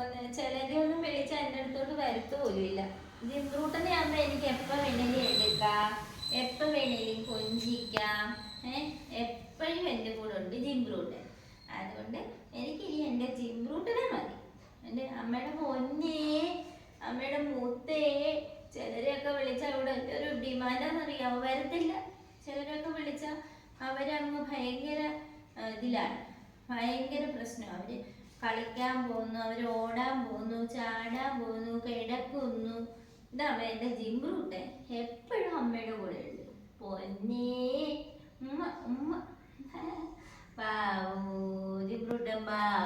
ഒന്ന് ചിലരൊന്നും വിളിച്ചാൽ എന്റെ അടുത്തോട്ട് വരത്തു പോലും ഇല്ല ജിംറൂട്ടനെ ആകുമ്പോൾ എനിക്ക് എപ്പോൾ വേണേലും എടുക്കാം. എപ്പോൾ വേണേലും കൊഞ്ചിക്കാം. ഏഹ് എപ്പോഴും എന്റെ കൂടെ ഉണ്ട് ജിംറൂട്ടൻ അതുകൊണ്ട് എനിക്കിനി എന്റെ ജിംറൂട്ടനെ മതി. എന്റെ അമ്മയുടെ പൊന്നേ അമ്മയുടെ മൂത്തേ ചിലരെയൊക്കെ വിളിച്ചാൽ ഇവിടെ ഒരു ഡിമാൻഡാണെന്നറിയാമോ വരത്തില്ല. ചിലരൊക്കെ വിളിച്ചാൽ അവരങ്ങ് ഭയങ്കര ഇതിലാണ്. ഭയങ്കര പ്രശ്നം. അവർ കളിക്കാൻ പോകുന്നു അവർ ഓടാൻ പോകുന്നു ചാടാൻ പോകുന്നു കിടക്കുന്നു. ഇതാണ് എന്റെ ജിംബ്രൂട്ടെ എപ്പോഴും അമ്മയുടെ കൂടെ ഉണ്ട് പൊന്നേ ഉമ്മ ഉമ്മ. പാവൂ ജിംബ്രൂട്ടൻ ബാവൂ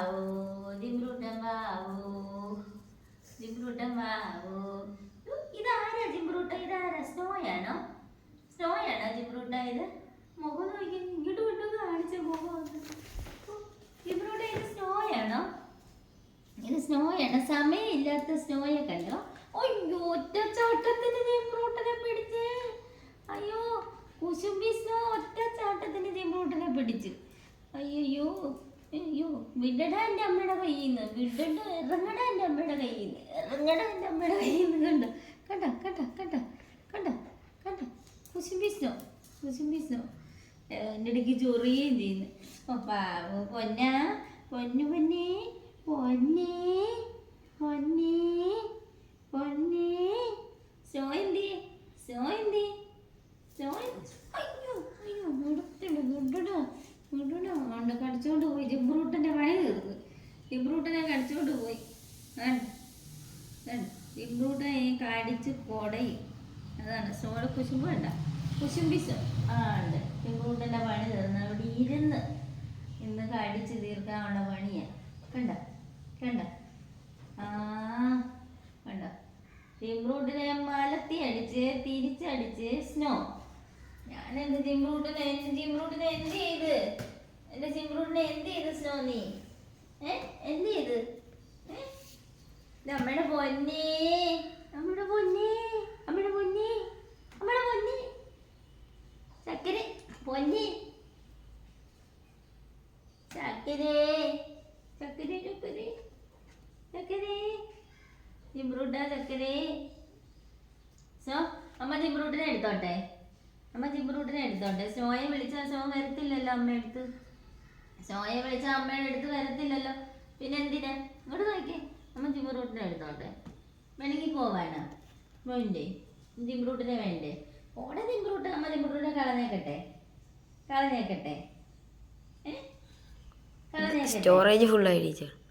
സമയമില്ലാത്ത സ്നോയെ കണ്ടോ അയ്യോ ഒറ്റ ചാട്ടത്തിന് ജിംബ്രൂട്ടനെ പിടിച്ച്. അയ്യോ കുശുമ്പി സ്നോ ഒറ്റ ചാട്ടത്തിന് ജിംബ്രൂട്ടനെ പിടിച്ച്. അയ്യോ അയ്യോ വിടടാ എന്റെ അമ്മയുടെ കയ്യിൽ നിന്ന് വിടണ്ട ഇറങ്ങടാ എന്റെ അമ്മയുടെ കയ്യിൽ നിന്ന് ഇറങ്ങടാ എന്റെ അമ്മയുടെ കയ്യിൽ നിന്ന് കണ്ടോ കണ്ടോ കണ്ടോ കണ്ടോ കണ്ടോ കണ്ടോ കുശുമ്പി സ്നോ കുശുമ്പി സ്നോ. എന്റെ ഇടയ്ക്ക് ചൊറിയുകയും ചെയ്യുന്നു. പാവോ പൊന്നു പൊന്നേ പൊന്നേ പൊന്നേ പൊന്നേ സ്നോ എന്തി സ്നോ എന്തി സ്നോ അയ്യോ അയ്യോ മുടത്തില്ല മുടടാ മുടടാ ഉണ്ട് കടിച്ചോണ്ട് പോയി ജിബ്രൂട്ടിന്റെ പണി തീർന്നു ജിബ്രൂട്ടിനെ കടിച്ചോണ്ട് പോയി. ഈ കടിച്ച് കൊടയും. അതാണ്. സ്നോയുടെ കുശുമ്പ് വേണ്ട കുശുമ്പിസ് ആ ഉണ്ട്. ജിബ്രൂട്ടിന്റെ പണി തീർന്ന്. അവിടെ ഇരുന്ന് ഇന്ന് കടിച്ച് തീർക്കാനുള്ള പണിയാ. കണ്ട? കണ്ട? ആ കണ്ട? ജിംറൂട്ടിനെ മലത്തി അടിച്ച് തിരിച്ചടിച്ച് സ്നോ. ഞാൻ എന്ത് ജിംറൂട്ടിനെ ജിംറൂട്ടിനെ എന്ത് ചെയ്ത്? എന്റെ ജിംറൂട്ടിനെ എന്ത് ചെയ്ത് സ്നോ നീ? ഏ? എന്ത് ചെയ്ത്? അമ്മയുടെ പൊന്നേ. അമ്മയുടെ പൊന്നേ. അമ്മയുടെ പൊന്നേ. അമ്മയുടെ പൊന്നേ. ചക്കര പൊന്നേ. ചക്കരേ ചക്കരേ ചക്കരേ ചക്കരേ ജിംബ്രൂട്ട ചക്കരേ സോ അമ്മ ജിംബ്രൂട്ടിനെ എടുത്തോട്ടെ? അമ്മ ജിംബ്രൂട്ടിനെ എടുത്തോട്ടെ? സ്നോയെ വിളിച്ചാൽ സ്നോ വരത്തില്ലല്ലോ അമ്മ എടുത്ത് സ്നോയെ വിളിച്ച അമ്മയുടെ അടുത്ത് വരത്തില്ലല്ലോ. പിന്നെ എന്തിനാ? ഇങ്ങോട്ട് നോക്കിയേ. നമ്മൾ ജിംബ്രൂട്ടിനെ എടുത്തോട്ടെ. വേണമെങ്കിൽ പോവാണ്. വേണ്ടേ? ജിംബ്രൂട്ടിനെ വേണ്ടേ? ഓടെ ജിംബ്രൂട്ട് അമ്മ ജിംബ്രൂട്ടിനെ കളഞ്ഞേക്കട്ടെ. കളഞ്ഞേക്കട്ടെ. കളഞ്ഞേക്കട്ടെ. സ്റ്റോറേജ് ഫുൾ ആയി ടീച്ചർ.